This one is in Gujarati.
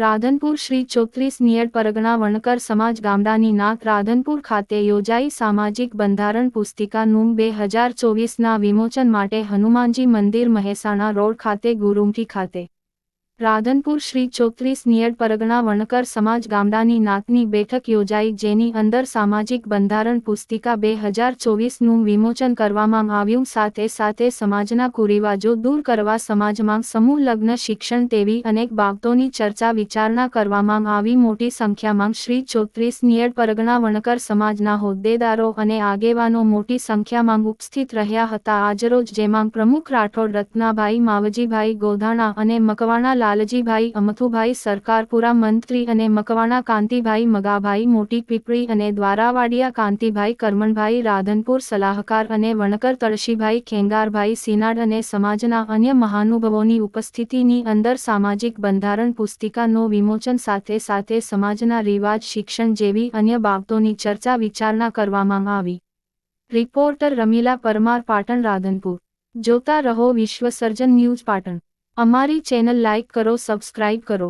રાધનપુર શ્રી ચોત્રીસ નિયડ પરગણા વણકર સમાજ ગામડાની નાક રાધનપુર ખાતે યોજાઈ સામાજિક બંધારણ પુસ્તિકાનું બે હજાર ચોવીસના વિમોચન માટે હનુમાનજી મંદિર મહેસાણા રોડ ખાતે ગુરુમઠી ખાતે. રાધનપુર શ્રી ચોત્રીસ નિયડ પરગણા વણકર સમાજ ગામડાની નાતની બેઠક યોજાઈ, જેની અંદર સામાજિક બંધારણ પુસ્તિકા બે હજાર ચોવીસનું વિમોચન કરવામાં આવ્યું. સાથે સાથે સમાજના કુરિવાજો દૂર કરવા સમાજમાં સમૂહ લગ્ન, શિક્ષણ તેવી અનેક બાબતોની ચર્ચા વિચારણા કરવામાં આવી. મોટી સંખ્યામાં શ્રી ચોત્રીસ નિયડ પરગણા વણકર સમાજના હોદ્દેદારો અને આગેવાનો મોટી સંખ્યામાં ઉપસ્થિત રહ્યા હતા. આજરોજ જેમાં પ્રમુખ રાઠોડ રત્નાભાઈ માવજીભાઈ ગોધાણા અને મકવાણા લાલજીભાઈ, અમથુભાઈ સરકારપુરા મંત્રી અને મકવાણા કાંતિભાઈ મગાભાઈ, મોટી પીપળી અને દ્વારાવાડિયા કાંતિભાઈ, કરમણભાઈ રાધનપુર, સલાહકાર અને વણકર તળશીભાઈ, ખેંગારભાઈ સિનાડ અને સમાજના અન્ય મહાનુભાવોની ઉપસ્થિતિની અંદર સામાજિક બંધારણ પુસ્તિકાનો વિમોચન સાથે સાથે સમાજના રિવાજ, શિક્ષણ જેવી અન્ય બાબતોની ચર્ચા વિચારણા કરવામાં આવી. રિપોર્ટર રમીલા પરમાર, પાટણ, રાધનપુર. જોતા રહો વિશ્વસર્જન ન્યૂઝ, પાટણ. અમારી ચેનલ લાઇક કરો સબસ્ક્રાઇબ કરો.